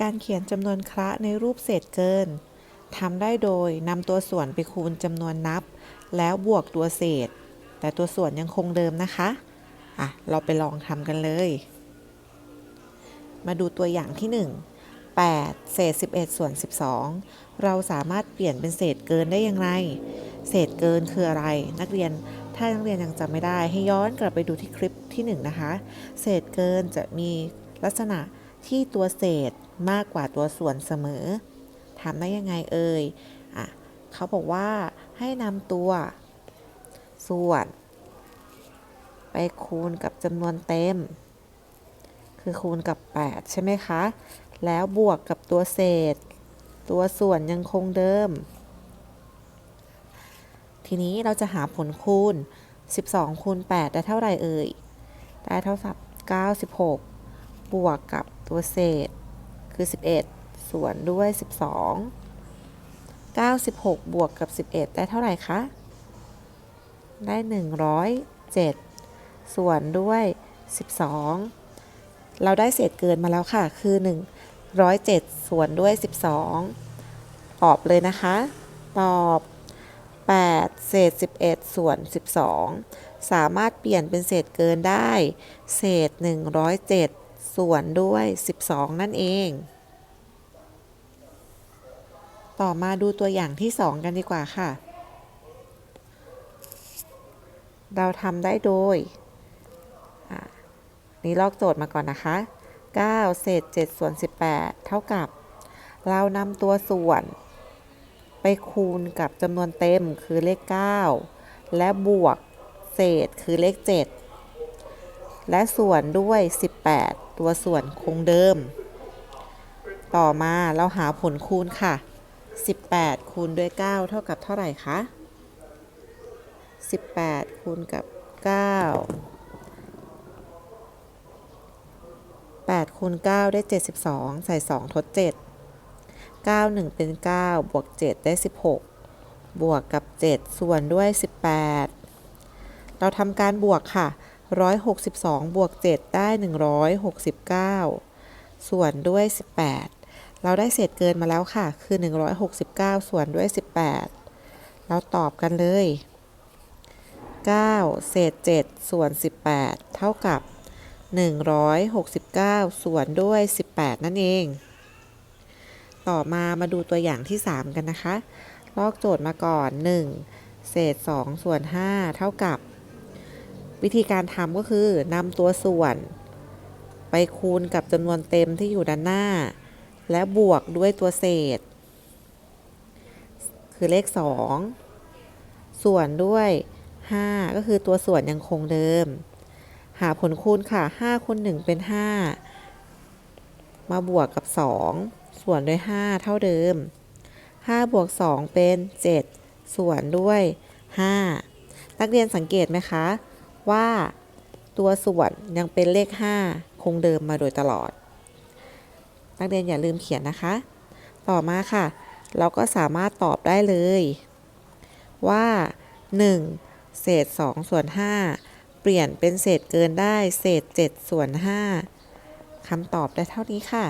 การเขียนจำนวนคระในรูปเศษเกินทำได้โดยนำตัวส่วนไปคูณจำนวนนับ แล้วบวกตัวเศษ แต่ตัวส่วนยังคงเดิมนะคะอะเราไปลองทำกันเลย มาดูตัวอย่างที่ 1 8 เศษ 11 ส่วน 12 เราสามารถเปลี่ยนเป็นเศษเกินได้อย่างไร เศษเกินคืออะไร นักเรียน ถ้านักเรียนยังจำไม่ได้ ให้ย้อนกลับไปดูที่คลิปที่ 1 นะคะ เศษเกินจะมีลักษณะที่ตัวเศษ มากกว่าตัวส่วนเสมอทำได้ยังไงเอ่ยอะเขาบอกว่าให้นำตัวส่วน ไปคูณกับจำนวนเต็ม คือคูณกับ 8 ใช่ไหมคะ แล้วบวกกับตัวเศษ ตัวส่วนยังคงเดิม ทีนี้เราจะหาผลคูณ 12 คูณ 8 ได้เท่าไหร่เอ่ย ได้เท่ากับ 96 บวกกับตัวเศษ คือ 11 ส่วนด้วย 12 96 บวกกับ 11 ได้เท่าไหร่คะ ได้ 107 ส่วนด้วย 12 เราได้เศษเกินมาแล้วค่ะ คือ 107 ส่วนด้วย 12 ตอบเลยนะคะ ตอบ 8 เศษ 11 ส่วน 12 สามารถเปลี่ยนเป็นเศษเกินได้ เศษ 107 ส่วนด้วย 12 นั่นเอง ต่อมาดูตัวอย่างที่ 2 กันดีกว่าค่ะ เราทำได้โดย นี่ลอกโจทย์มาก่อนนะคะ 9 เศษ 7 ส่วน 18 เท่ากับ เรานำตัวส่วนไปคูณกับจำนวนเต็มคือเลข 9 และบวกเศษคือเลข 7 และส่วนด้วย 18 ตัวส่วนคงเดิม ต่อมาเราหาผลคูณค่ะ 18 คูณด้วย 9 เท่ากับเท่าไหร่คะ 18 คูณกับ 9 8 คูณ 9 ได้ 72 ใส่ 2 ทด 7 9 1 เป็น 9 บวก 7 ได้ 16 บวกกับ 7 ส่วนด้วย 18 เราทำการบวกค่ะ 162 บวก 7 ได้ 169 ส่วนด้วย 18 เราได้เศษเกินมาแล้วค่ะ คือ 169 ส่วนด้วย 18 เราตอบกันเลย 9 เศษ 7 ส่วน 18 เท่ากับ 169 ส่วนด้วย 18 นั่นเอง ต่อมามาดูตัวอย่างที่ 3 กันนะคะ ลอกโจทย์มาก่อน 1 เศษ 2 ส่วน 5 เท่ากับ วิธีการทำก็คือนำตัวส่วน ไปคูณกับจำนวนเต็มที่อยู่ด้านหน้า และบวกด้วยตัวเศษ คือเลข 2 ส่วนด้วย 5 ก็คือตัวส่วนยังคงเดิม หาผลคูณค่ะ5คูณ1เป็น 5 มาบวกกับ 2 ส่วนด้วย 5 เท่าเดิม 5 บวก 2 เป็น 7 ส่วนด้วย 5 นักเรียนสังเกตไหมคะ ว่าตัวส่วนยังเป็นเลข 5 คงเดิมมาโดยตลอด นักเรียนอย่าลืมเขียนนะคะ ต่อมาค่ะ เราก็สามารถตอบได้เลย ว่า 1 เศษ 2 ส่วน 5 เปลี่ยนเป็นเศษเกินได้ เศษ 7 ส่วน 5คำตอบได้เท่านี้ค่ะ